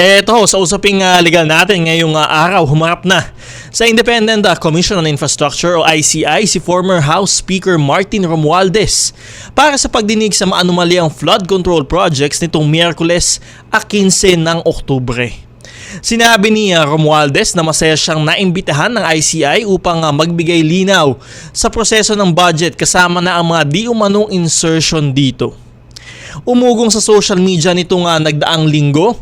Eto ho, sa usaping ah, legal natin ngayong ah, araw, humarap na sa Independent ah, Commission on Infrastructure o ICI si former House Speaker Martin Romualdez para sa pagdinig sa maanomaliang flood control projects nitong Miyerkules a 15 ng Oktubre. Sinabi ni Romualdez na masaya siyang naimbitahan ng ICI upang magbigay linaw sa proseso ng budget kasama na ang mga di umanong insertion dito. Umugong sa social media nitong ah, nagdaang linggo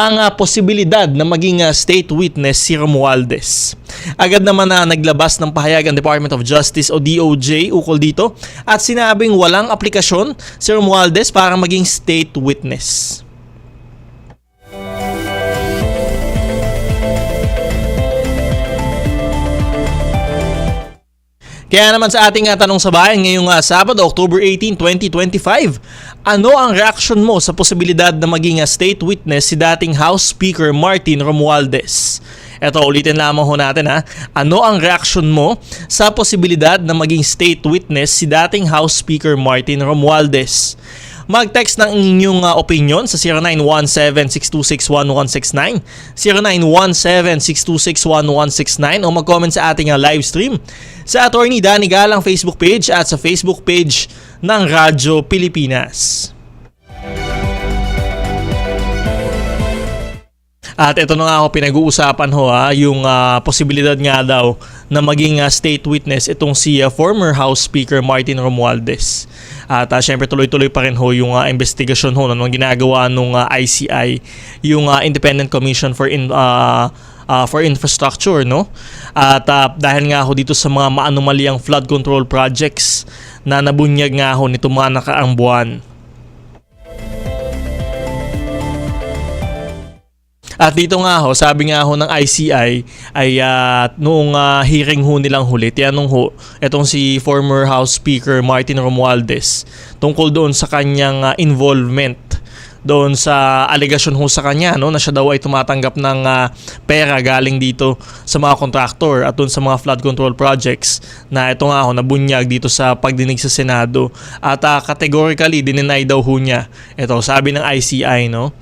ang ah, posibilidad na maging ah, state witness si Romualdez. Agad naman na naglabas ng pahayag ang Department of Justice o DOJ ukol dito at sinabing walang aplikasyon si Romualdez para maging state witness. Kaya naman sa ating uh, tanong sa bayan ngayong uh, Sabado, October 18, 2025, ano ang reaction mo sa posibilidad na maging uh, state witness si dating House Speaker Martin Romualdez? Eto, ulitin lamang ho natin ha. Ano ang reaction mo sa posibilidad na maging state witness si dating House Speaker Martin Romualdez? Mag-text ng inyong uh, opinion sa 0917-626-1169, 0917-626-1169 o mag-comment sa ating uh, live stream sa Attorney Danny Galang Facebook page at sa Facebook page ng Radyo Pilipinas. At ito na nga ako pinag-uusapan ho ha, yung ah, posibilidad nga daw na maging ah, state witness itong si ah, former House Speaker Martin Romualdez. At uh, syempre tuloy-tuloy pa rin ho yung ah, investigasyon ho nung ginagawa nung ah, ICI, yung ah, Independent Commission for in, ah, ah, for Infrastructure, no? At ah, dahil nga ho dito sa mga maanomaliang flood control projects na nabunyag nga ho nito mga nakaang buwan. At dito nga ho, sabi nga ho ng ICI ay ah, noong ah, hearing ho nilang huli, tiyanong ho, etong si former House Speaker Martin Romualdez tungkol doon sa kanyang ah, involvement doon sa alegasyon ho sa kanya no na siya daw ay tumatanggap ng ah, pera galing dito sa mga contractor at doon sa mga flood control projects na ito nga ho nabunyag dito sa pagdinig sa Senado. At ah, categorically dininay daw ho niya ito sabi ng ICI no.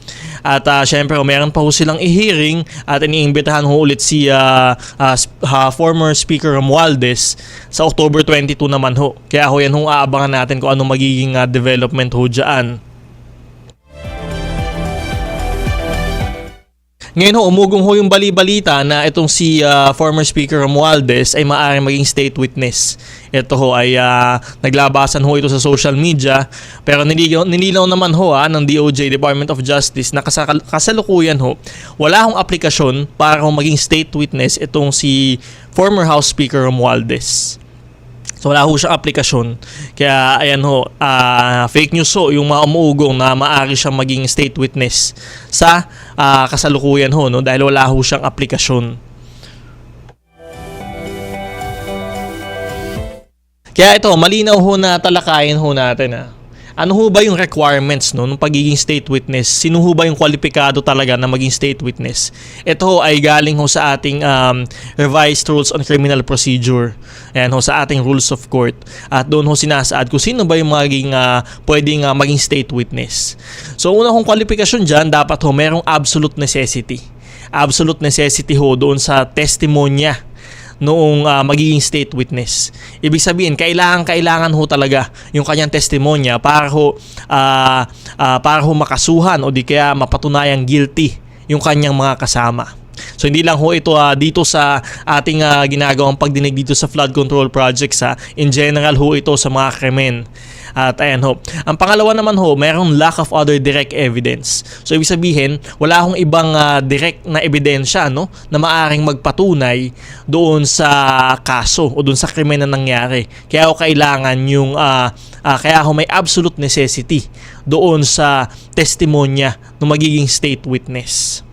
At uh, syempre oh, meron pa ho silang i-hearing at iniimbitahan ho ulit si ah, sp- ah, former Speaker Romualdez sa October 22 naman ho. Kaya ho yan ho aabangan natin kung ano magiging ah, development ho dyan Ngayon ho, umugong ho yung bali-balita na itong si ah, former Speaker Romualdez ay maaaring maging state witness. Ito ho ay ah, naglabasan ho ito sa social media pero niligaw, nililaw naman ho ah, ng DOJ, Department of Justice na kasakal- kasalukuyan ho, wala hong aplikasyon para ho maging state witness itong si former House Speaker Romualdez. So wala ho siyang aplikasyon. Kaya ayan ho, ah, fake news ho yung mga umuugong na maaari siyang maging state witness sa ah, kasalukuyan ho no dahil wala ho siyang aplikasyon. Kaya ito, malinaw ho na talakayin ho natin ha. Ano ho ba yung requirements no, ng pagiging state witness? Sino ho ba yung kwalipikado talaga na maging state witness? Ito ho ay galing ho sa ating um, revised rules on criminal procedure. Ayan ho, sa ating rules of court. At doon ho sinasaad kung sino ba yung maging, uh, pwedeng uh, maging state witness. So una hong kwalifikasyon dyan, dapat ho merong absolute necessity. Absolute necessity ho doon sa testimonya noong ah, magiging state witness. Ibig sabihin, kailangan kailangan ho talaga yung kanyang testimonya para ho ah, ah, para ho makasuhan o di kaya mapatunayang guilty yung kanyang mga kasama. So hindi lang ho ito ah, dito sa ating ah, ginagawang pagdinig dito sa flood control projects ha. In general ho ito sa mga krimen. At ayan ho. Ang pangalawa naman ho, mayroong lack of other direct evidence. So ibig sabihin, wala akong ibang ah, direct na ebidensya no na maaring magpatunay doon sa kaso o doon sa krimen na nangyari. Kaya ho kailangan yung ah, ah, kaya ho may absolute necessity doon sa testimonya ng magiging state witness.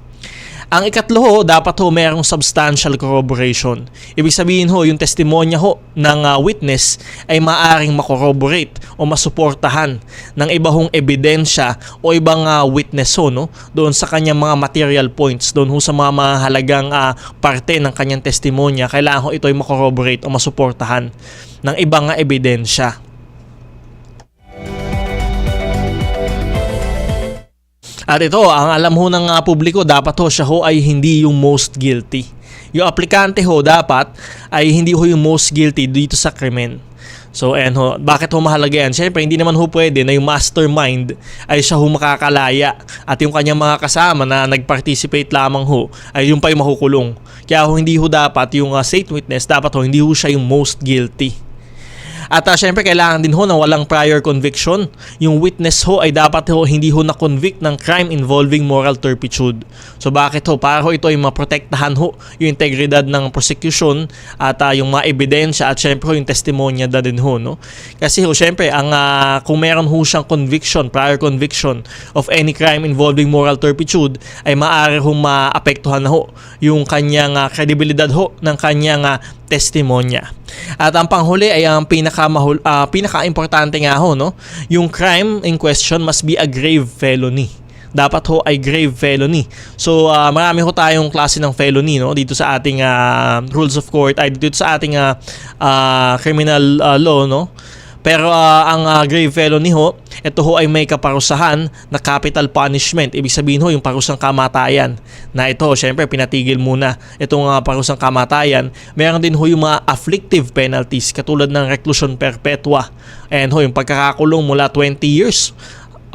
Ang ikatlo ho, dapat ho merong substantial corroboration. Ibig sabihin ho, yung testimonya ho ng ah, witness ay maaring makorroborate o masuportahan ng iba hong ebidensya o ibang ah, witness ho no doon sa kanyang mga material points doon ho sa mga mahalagang ah, parte ng kanyang testimonya kailangan ho ito ay makorroborate o masuportahan ng ibang ah, ebidensya At ito, ang alam ho ng ah, publiko, dapat ho siya ho ay hindi yung most guilty. Yung aplikante ho dapat ay hindi ho yung most guilty dito sa krimen. So, ayan ho, bakit ho mahalaga yan? Siyempre, hindi naman ho pwede na yung mastermind ay siya ho makakalaya at yung kanyang mga kasama na nag-participate lamang ho ay yung pa yung makukulong. Kaya ho, hindi ho dapat yung uh, state witness, dapat ho, hindi ho siya yung most guilty. At uh, syempre kailangan din ho na walang prior conviction. Yung witness ho ay dapat ho hindi ho na-convict ng crime involving moral turpitude. So bakit ho? Para ho ito ay maprotektahan ho yung integridad ng prosecution at uh, yung mga ebidensya at syempre ho yung testimonya na din ho. No? Kasi ho syempre ang, uh, kung meron ho siyang conviction, prior conviction of any crime involving moral turpitude ay maaari ho maapektuhan na ho yung kanyang uh, kredibilidad ho ng kanyang uh, testimonya. At ang panghuli ay ang pinaka uh, pinaka-importante nga ho no, yung crime in question must be a grave felony dapat ho ay grave felony. So uh, marami ho tayong klase ng felony no dito sa ating uh, rules of court ay dito sa ating uh, uh, criminal uh, law no. Pero uh, ang uh, grave felony ho, ito ho ay may kaparusahan na capital punishment. Ibig sabihin ho yung parusang kamatayan. Na ito, syempre pinatigil muna itong uh, parusang kamatayan. Meron din ho yung mga afflictive penalties katulad ng reclusion perpetua. And ho, yung pagkakakulong mula 20 years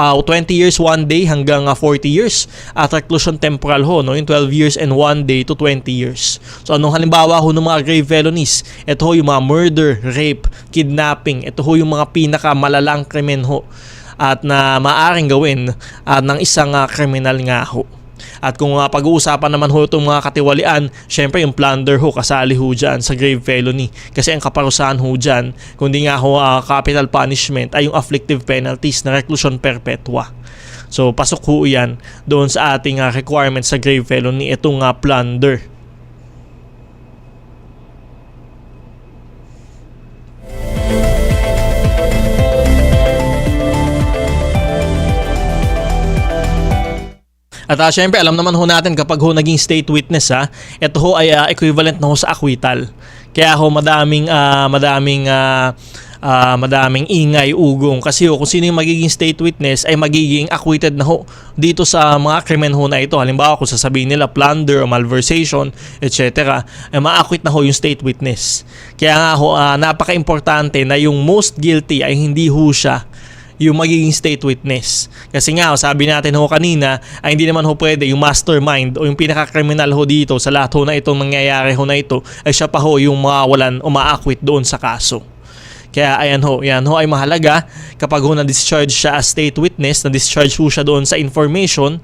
uh, 20 years, 1 day hanggang uh, 40 years at reclusion temporal ho, no? yung 12 years and 1 day to 20 years. So anong halimbawa ho ng mga grave felonies? Ito ho yung mga murder, rape, kidnapping. Ito ho yung mga pinakamalalang krimen ho at na maaring gawin uh, ng isang uh, kriminal nga ho. At kung uh, pag-uusapan naman ho itong mga katiwalian, syempre yung plunder ho kasali ho dyan sa grave felony. Kasi ang kaparusahan ho dyan, kundi nga ho uh, capital punishment ay yung afflictive penalties na reclusion perpetua. So pasok ho yan doon sa ating uh, requirements sa grave felony itong uh, plunder. At uh, syempre, alam naman ho natin kapag ho naging state witness ha, ito ho ay uh, equivalent na ho sa acquittal. Kaya ho madaming uh, madaming uh, uh, madaming ingay, ugong. Kasi ho, kung sino yung magiging state witness ay magiging acquitted na ho dito sa mga krimen ho na ito. Halimbawa kung sasabihin nila plunder o malversation, etc. ay ma-acquit na ho yung state witness. Kaya nga ho, uh, napaka-importante na yung most guilty ay hindi ho siya yung magiging state witness. Kasi nga, sabi natin ho kanina, ay hindi naman ho pwede yung mastermind o yung pinaka-criminal ho dito sa lahat ho na itong nangyayari ho na ito ay siya pa ho yung mawalan o ma-acquit doon sa kaso. Kaya ayan ho, yan ho ay mahalaga kapag ho na-discharge siya as state witness, na-discharge ho siya doon sa information,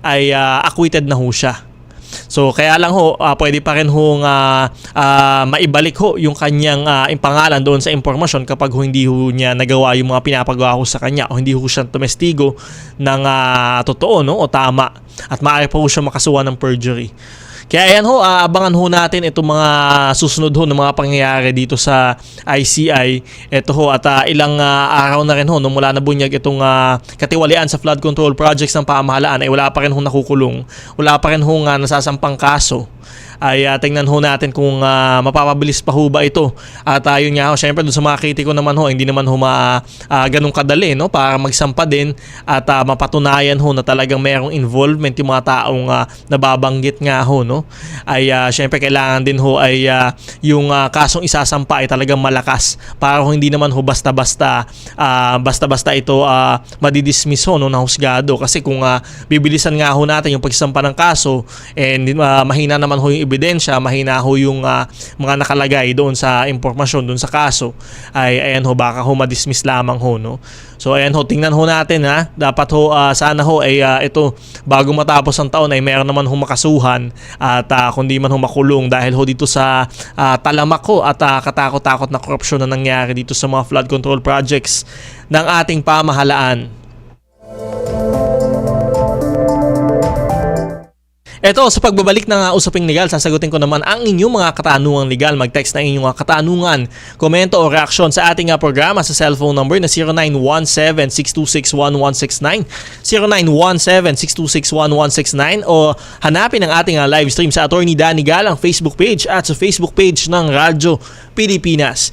ay uh, acquitted na ho siya. So kaya lang ho, uh, pwede pa rin ho uh, uh, maibalik ho yung kanyang uh, pangalan doon sa impormasyon kapag ho hindi ho niya nagawa yung mga pinapagawa ho sa kanya o hindi ho siya tumestigo ng uh, totoo no o tama at maaari pa ho siya makasuwa ng perjury. Kaya ayan ho, aabangan ho natin itong mga susunod ho ng mga pangyayari dito sa ICI. Ito ho, at uh, ilang uh, araw na rin ho, nung mula na bunyag itong uh, katiwalian sa flood control projects ng pamahalaan ay wala pa rin ho nakukulong. Wala pa rin ho nga nasasampang kaso ay uh, tingnan ho natin kung uh, mapapabilis pa ho ba ito. At uh, yun nga ho, syempre doon sa mga kritiko naman ho, hindi naman ho ma, uh, ganun kadali no, para magsampa din at uh, mapatunayan ho na talagang mayroong involvement yung mga taong uh, nababanggit nga ho. No? Ay uh, syempre kailangan din ho ay uh, yung uh, kasong isasampa ay talagang malakas para ho hindi naman ho basta-basta uh, basta-basta ito uh, madidismiss ho no, na husgado. Kasi kung uh, bibilisan nga ho natin yung pagsampa ng kaso and uh, mahina naman ho yung ebidensya, mahina ho yung uh, mga nakalagay doon sa impormasyon, doon sa kaso, ay ayan ho, baka ho madismiss lamang ho, no? So ayan ho, tingnan ho natin ha. Dapat ho, uh, sana ho, ay uh, ito, bago matapos ang taon ay meron naman ho makasuhan at uh, kundi man ho makulong dahil ho dito sa uh, talamak ho at uh, katakot-takot na korupsyon na nangyari dito sa mga flood control projects ng ating pamahalaan. Ito, sa pagbabalik ng uh, usaping legal, sasagutin ko naman ang inyong mga katanungang legal. Mag-text na inyong mga katanungan, komento o reaksyon sa ating uh, programa sa cellphone number na 0917-626-1169, 0917-626-1169 o hanapin ang ating uh, live stream sa Attorney Danny Galang Facebook page at sa Facebook page ng Radyo Pilipinas.